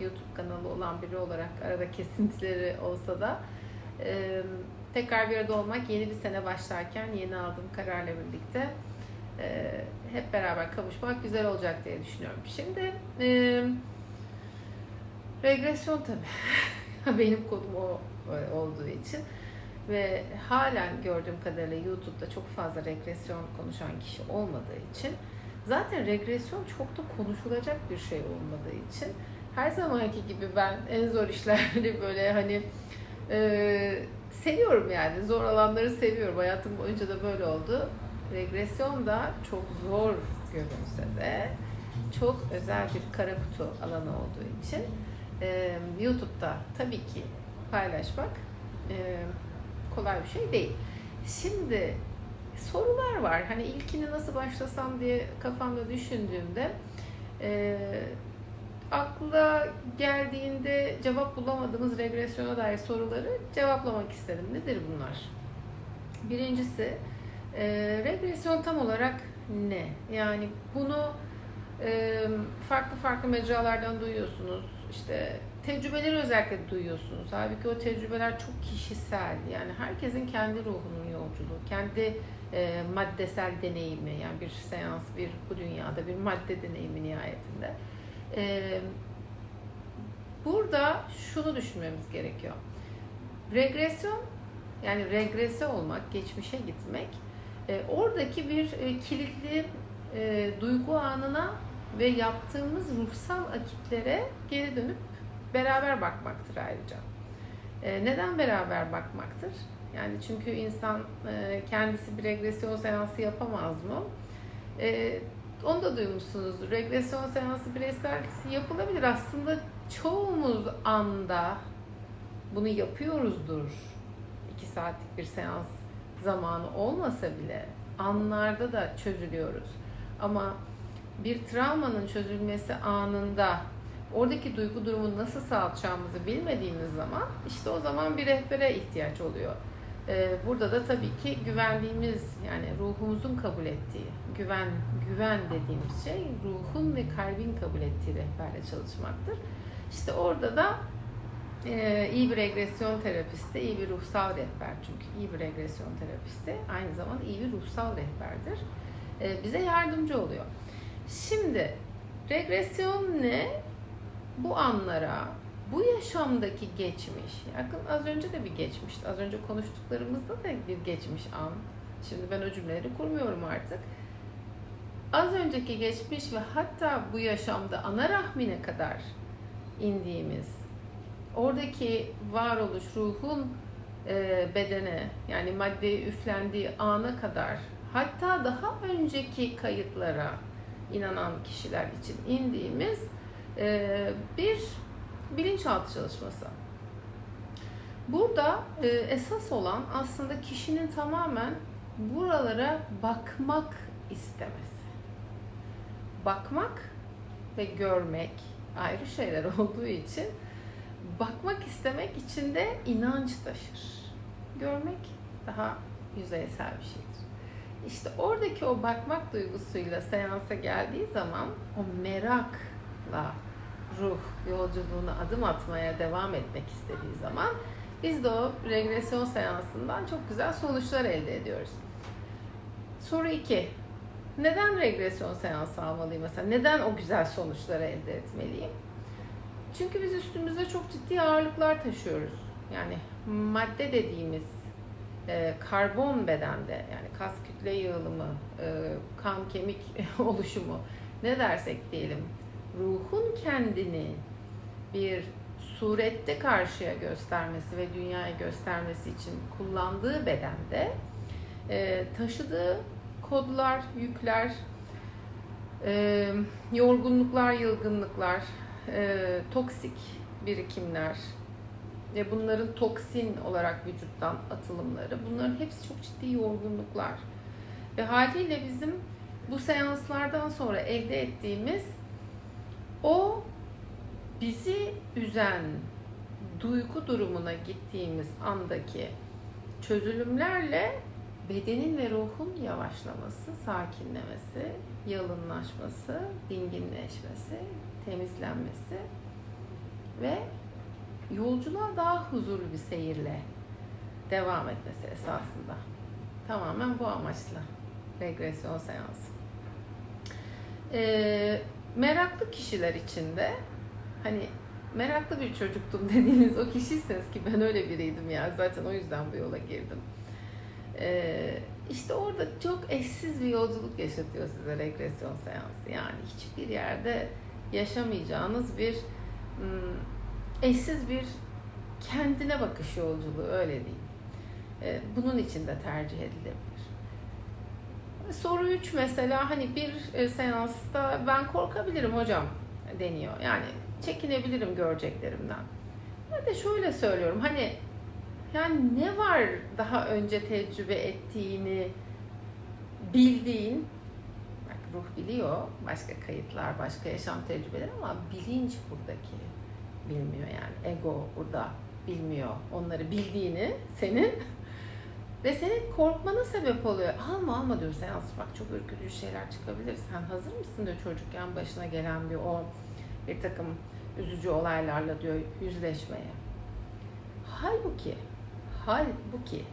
YouTube kanalı olan biri olarak arada kesintileri olsa da e, tekrar bir arada olmak yeni bir sene başlarken yeni aldığım kararla birlikte e, hep beraber kavuşmak güzel olacak diye düşünüyorum. Şimdi e, regresyon tabii benim konum o e, olduğu için ve halen gördüğüm kadarıyla YouTube'da çok fazla regresyon konuşan kişi olmadığı için zaten regresyon çok da konuşulacak bir şey olmadığı için her zamanki gibi ben en zor işleri böyle hani e, seviyorum yani zor alanları seviyorum hayatım boyunca da böyle oldu regresyon da çok zor görünse de çok özel bir kara kutu alanı olduğu için e, YouTube'da tabii ki paylaşmak e, kolay bir şey değil. Şimdi sorular var. Hani ilkini nasıl başlasam diye kafamda düşündüğümde e, akla geldiğinde cevap bulamadığımız regresyona dair soruları cevaplamak istedim. Nedir bunlar? Birincisi e, regresyon tam olarak ne? Yani bunu e, farklı farklı mecralardan duyuyorsunuz. İşte tecrübeleri özellikle duyuyorsunuz. Halbuki o tecrübeler çok kişisel. Yani herkesin kendi ruhunun yolculuğu, kendi e, maddesel deneyimi. Yani bir seans, bir bu dünyada bir madde deneyimi nihayetinde. E, burada şunu düşünmemiz gerekiyor. Regresyon yani regrese olmak, geçmişe gitmek e, oradaki bir e, kilitli e, duygu anına ve yaptığımız ruhsal akitlere geri dönüp beraber bakmaktır ayrıca. E, neden beraber bakmaktır? Yani çünkü insan e, kendisi bir regresyon seansı yapamaz mı? E, onu da duymuşsunuzdur. Regresyon seansı bireysel yapılabilir. Aslında çoğumuz anda bunu yapıyoruzdur. İki saatlik bir seans zamanı olmasa bile anlarda da çözülüyoruz. Ama bir travmanın çözülmesi anında oradaki duygu durumunu nasıl sağlayacağımızı bilmediğimiz zaman işte o zaman bir rehbere ihtiyaç oluyor. Ee, burada da tabii ki güvendiğimiz yani ruhumuzun kabul ettiği güven güven dediğimiz şey ruhun ve kalbin kabul ettiği rehberle çalışmaktır. İşte orada da e, iyi bir regresyon terapisti, iyi bir ruhsal rehber çünkü iyi bir regresyon terapisti aynı zamanda iyi bir ruhsal rehberdir. E, bize yardımcı oluyor. Şimdi regresyon ne? Bu anlara, bu yaşamdaki geçmiş, yakın az önce de bir geçmişti. Az önce konuştuklarımızda da bir geçmiş an. Şimdi ben o cümleleri kurmuyorum artık. Az önceki geçmiş ve hatta bu yaşamda ana rahmine kadar indiğimiz, oradaki varoluş, ruhun e, bedene yani maddeye üflendiği ana kadar hatta daha önceki kayıtlara inanan kişiler için indiğimiz e, bir bilinçaltı çalışması. Burada e, esas olan aslında kişinin tamamen buralara bakmak istemesi. Bakmak ve görmek ayrı şeyler olduğu için bakmak istemek için de inanç taşır. Görmek daha yüzeysel bir şeydir. İşte oradaki o bakmak duygusuyla seansa geldiği zaman o merakla ruh yolculuğuna adım atmaya devam etmek istediği zaman biz de o regresyon seansından çok güzel sonuçlar elde ediyoruz. Soru 2. Neden regresyon seansı almalıyım mesela? Neden o güzel sonuçları elde etmeliyim? Çünkü biz üstümüzde çok ciddi ağırlıklar taşıyoruz. Yani madde dediğimiz e, karbon bedende yani kas kütle yığılımı, e, kan kemik oluşumu ne dersek diyelim ruhun kendini bir surette karşıya göstermesi ve dünyaya göstermesi için kullandığı bedende e, taşıdığı kodlar, yükler, e, yorgunluklar, yılgınlıklar, e, toksik birikimler ve bunların toksin olarak vücuttan atılımları bunların hepsi çok ciddi yorgunluklar. Ve haliyle bizim bu seanslardan sonra elde ettiğimiz o bizi üzen duygu durumuna gittiğimiz andaki çözülümlerle bedenin ve ruhun yavaşlaması, sakinlemesi, yalınlaşması, dinginleşmesi, temizlenmesi ve yolculuğa daha huzurlu bir seyirle devam etmesi esasında. Tamamen bu amaçla regresyon seansı. Ee, meraklı kişiler için de hani meraklı bir çocuktum dediğiniz o kişiyseniz ki ben öyle biriydim ya zaten o yüzden bu yola girdim. Ee, işte orada çok eşsiz bir yolculuk yaşatıyor size regresyon seansı. Yani hiçbir yerde yaşamayacağınız bir ım, eşsiz bir kendine bakış yolculuğu öyle diyeyim. Ee, bunun için de tercih edilebilir. Soru 3 mesela hani bir e, seansta ben korkabilirim hocam deniyor. Yani çekinebilirim göreceklerimden. Ben de şöyle söylüyorum hani yani ne var daha önce tecrübe ettiğini bildiğin bak ruh biliyor başka kayıtlar başka yaşam tecrübeleri ama bilinç buradaki bilmiyor yani ego burada bilmiyor onları bildiğini senin ve senin korkmana sebep oluyor. Alma alma diyor seans bak çok ürkütücü şeyler çıkabilir. Sen hazır mısın diyor çocukken başına gelen bir o bir takım üzücü olaylarla diyor yüzleşmeye. Halbuki halbuki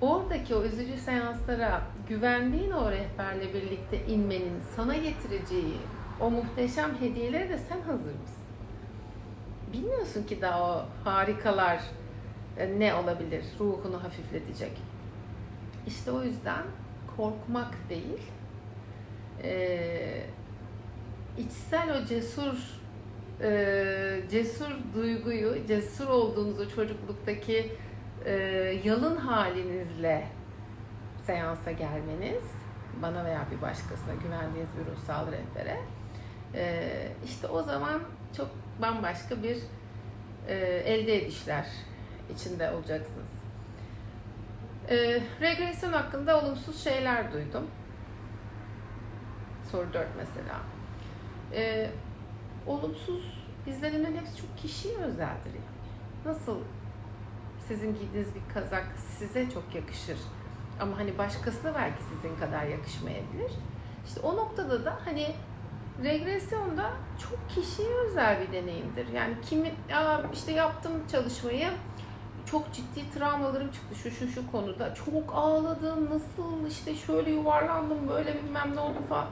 oradaki o üzücü seanslara güvendiğin o rehberle birlikte inmenin sana getireceği o muhteşem hediyeleri de sen hazır mısın? Bilmiyorsun ki daha o harikalar ne olabilir ruhunu hafifletecek. İşte o yüzden korkmak değil, e, içsel o cesur e, cesur duyguyu, cesur olduğunuzu çocukluktaki e, yalın halinizle seansa gelmeniz, bana veya bir başkasına güvendiğiniz bir ruhsal rehbere, e, işte o zaman çok bambaşka bir e, elde edişler içinde olacaksınız. E, regresyon hakkında olumsuz şeyler duydum. Soru 4 mesela. E, olumsuz izlenimlerin hepsi çok kişiye özeldir yani. Nasıl sizin giydiğiniz bir kazak size çok yakışır ama hani başkasına belki sizin kadar yakışmayabilir. İşte o noktada da hani regresyonda çok kişiye özel bir deneyimdir. Yani kimi Aa, işte yaptım çalışmayı çok ciddi travmalarım çıktı şu şu şu konuda. Çok ağladım, nasıl işte şöyle yuvarlandım, böyle bilmem ne oldu falan.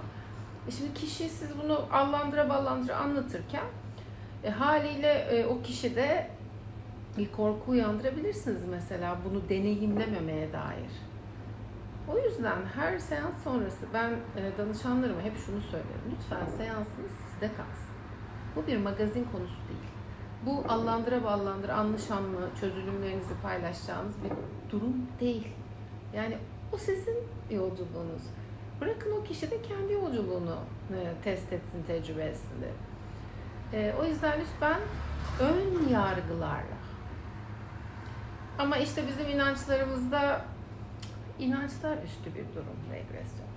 E şimdi kişi siz bunu allandıra ballandıra anlatırken e, haliyle e, o kişi de bir korku uyandırabilirsiniz mesela bunu deneyimlememeye dair. O yüzden her seans sonrası ben e, danışanlarıma hep şunu söylerim. Lütfen seansınız sizde kalsın. Bu bir magazin konusu değil. Bu allandıra ballandıra anlı şanlı çözülümlerinizi paylaşacağınız bir durum değil. Yani o sizin yolculuğunuz. Bırakın o kişi de kendi yolculuğunu e, test etsin, tecrübe. E, o yüzden lütfen ön yargılarla. Ama işte bizim inançlarımızda inançlar üstü bir durum regresyon.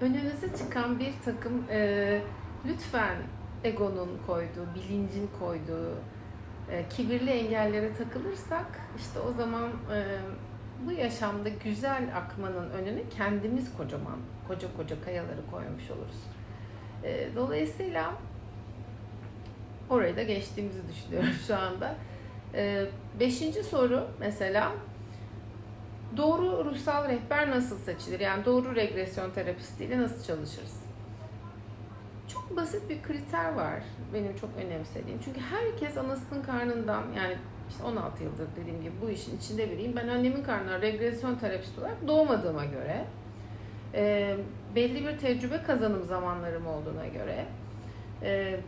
Önünüze çıkan bir takım e, lütfen egonun koyduğu, bilincin koyduğu e, kibirli engellere takılırsak işte o zaman e, bu yaşamda güzel akmanın önüne kendimiz kocaman, koca koca kayaları koymuş oluruz. E, dolayısıyla orayı da geçtiğimizi düşünüyorum şu anda. E, beşinci soru mesela doğru ruhsal rehber nasıl seçilir? Yani doğru regresyon terapistiyle nasıl çalışırız? Çok basit bir kriter var benim çok önemsediğim. Çünkü herkes anasının karnından yani işte 16 yıldır dediğim gibi bu işin içinde biriyim. Ben annemin karnından regresyon terapisti olarak doğmadığıma göre e, belli bir tecrübe kazanım zamanlarım olduğuna göre e,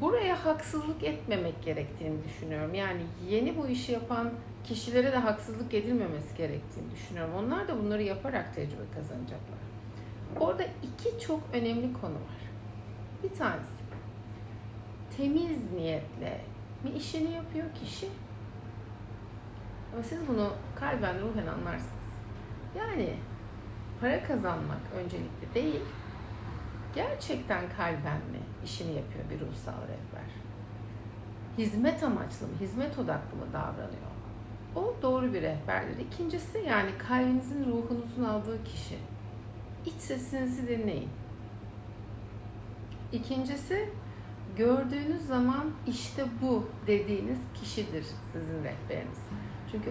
buraya haksızlık etmemek gerektiğini düşünüyorum. Yani yeni bu işi yapan kişilere de haksızlık edilmemesi gerektiğini düşünüyorum. Onlar da bunları yaparak tecrübe kazanacaklar. Orada iki çok önemli konu var. Bir tanesi temiz niyetle mi işini yapıyor kişi? Ama siz bunu kalben ruhen anlarsınız. Yani para kazanmak öncelikli değil, gerçekten kalben mi işini yapıyor bir ruhsal rehber? Hizmet amaçlı mı, hizmet odaklı mı davranıyor? O doğru bir rehberdir. İkincisi yani kalbinizin, ruhunuzun aldığı kişi. İç sesinizi dinleyin. İkincisi gördüğünüz zaman işte bu dediğiniz kişidir sizin rehberiniz. Çünkü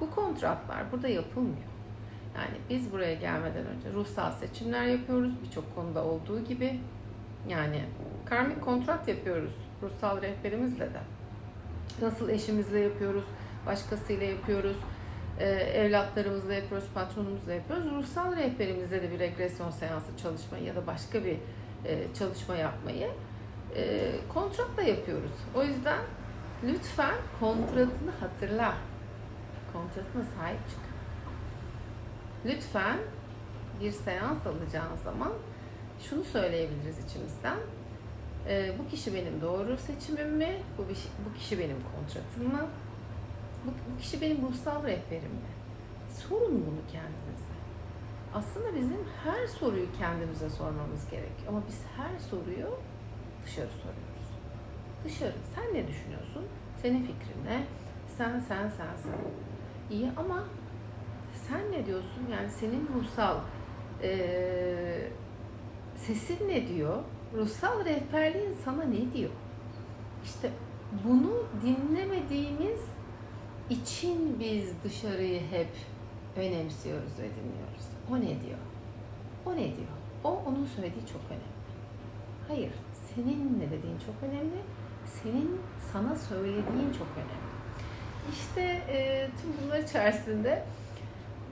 bu kontratlar burada yapılmıyor. Yani biz buraya gelmeden önce ruhsal seçimler yapıyoruz birçok konuda olduğu gibi. Yani karmik kontrat yapıyoruz ruhsal rehberimizle de. Nasıl eşimizle yapıyoruz, başkasıyla yapıyoruz, e, evlatlarımızla yapıyoruz, patronumuzla yapıyoruz. Ruhsal rehberimizle de bir regresyon seansı çalışmayı ya da başka bir e, çalışma yapmayı e, kontratla yapıyoruz. O yüzden lütfen kontratını hatırla. Kontratına sahip çık. Lütfen bir seans alacağın zaman şunu söyleyebiliriz içimizden. E, bu kişi benim doğru seçimim mi? Bu, bir- bu kişi benim kontratım mı? Bu, bu kişi benim ruhsal rehberim mi? Sorun bunu kendinize. Aslında bizim her soruyu kendimize sormamız gerek. Ama biz her soruyu dışarı soruyoruz. Dışarı. Sen ne düşünüyorsun? Senin fikrin ne? Sen, sen, sen, sen. İyi ama sen ne diyorsun? Yani senin ruhsal eee, sesin ne diyor? Ruhsal rehberliğin sana ne diyor? İşte bunu dinlemediğimiz için biz dışarıyı hep önemsiyoruz ve dinliyoruz. O ne diyor? O ne diyor? O onun söylediği çok önemli. Hayır, senin ne dediğin çok önemli. Senin sana söylediğin çok önemli. İşte e, tüm bunlar içerisinde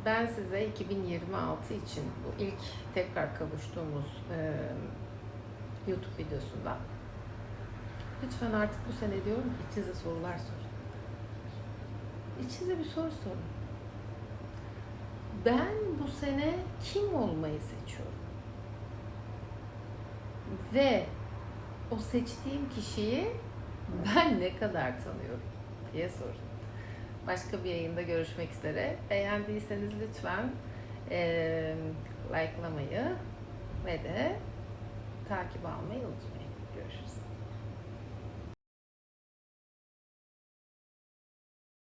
ben size 2026 için bu ilk tekrar kavuştuğumuz e, YouTube videosunda lütfen artık bu sene diyorum ki içinize sorular sorun. İçinize bir soru sorun. Ben bu sene kim olmayı seçiyorum? Ve o seçtiğim kişiyi ben ne kadar tanıyorum diye sorun. Başka bir yayında görüşmek üzere. Beğendiyseniz lütfen eee likelamayı ve de takip almayı unutmayın.